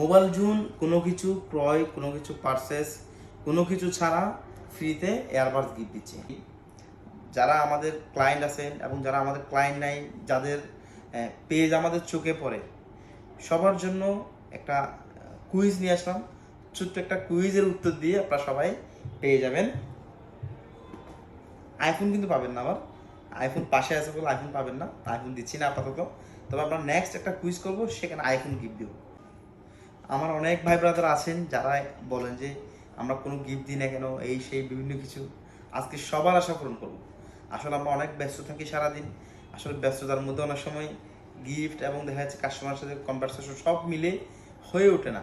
Mobile June, কোনো কিছু ক্রয়, কোনো কিছু পারচেস কোনো কিছু ছাড়া ফ্রিতে এয়ারবাস গিফট দিচ্ছে। যারা আমাদের ক্লায়েন্ট আছেন এবং যারা আমাদের ক্লায়েন্ট নাই, যাদের পেজ আমাদের চোখে পড়ে, সবার জন্য একটা কুইজ নিয়ে আসলাম। ছোট্ট একটা কুইজের উত্তর দিয়ে আপনারা সবাই পেয়ে যাবেন। আইফোন কিন্তু পাবেন না আবার। আইফোন পাশে আছে বলে আইফোন পাবেন না আইফোন দিচ্ছি না আপাতত। তবে আমরা নেক্সট একটা কুইজ করব, সেখানে আইফোন গিফট দেবো। আমার অনেক ভাই ব্রাদার আছেন যারা বলেন যে, আমরা কোনো গিফট দিই না কেন? এই, সেই, বিভিন্ন কিছু। আজকে সবার আশা পূরণ করব। আসলে আমরা অনেক ব্যস্ত থাকি সারাদিন। আসলে ব্যস্ততার মধ্যে অনেক সময় গিফট এবং দেখা যাচ্ছে কাস্টমারের সাথে কনভারসেশন সব মিলে হয়ে ওঠে না।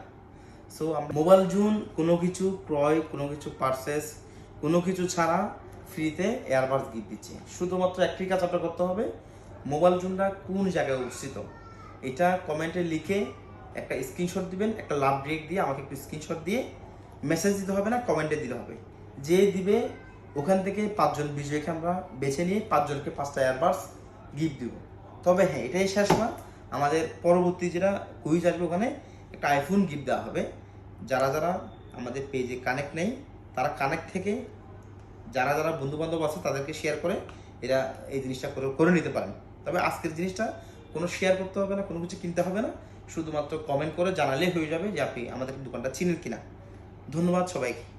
সো আমরা মোবাইল জুন, কোনো কিছু ক্রয়, কোনো কিছু পারচেস কোনো কিছু ছাড়া ফ্রিতে এয়ারবাস গিফট দিচ্ছে। শুধুমাত্র একটি কাজ আপনার করতে হবে মোবাইল জুনটা কোন জায়গায় অবস্থিত? এটা কমেন্টে লিখে একটা স্ক্রিনশট দিবেন, একটা লাভ ব্রেক দিয়ে আমাকে একটু স্ক্রিনশট দিয়ে মেসেজ দিতে হবে না কমেন্টে দিতে হবে। যে দিবে, ওখান থেকে পাঁচজন বিজয়ীকে আমরা বেছে নিয়ে পাঁচজনকে পাঁচটা এয়ারবাস গিফট দিব। তবে হ্যাঁ এটাই শেষ না। আমাদের পরবর্তী যেটা কুইজ আসবে ওখানে, একটা আইফোন গিফট দেওয়া হবে। যারা যারা আমাদের পেজে কানেক্ট নেই, তারা কানেক্ট থেকে যারা যারা বন্ধু বান্ধব আছে, তাদেরকে শেয়ার করে এরা এই জিনিসটা করে করে নিতে পারেন। তবে আজকের জিনিসটা কোনো শেয়ার করতে হবে না, কোনো কিছু কিনতে হবে না। শুধুমাত্র কমেন্ট করে জানালে হয়ে যাবে যে আপনি আমাদের দোকানটা চিনেন কিনা। ধন্যবাদ সবাইকে।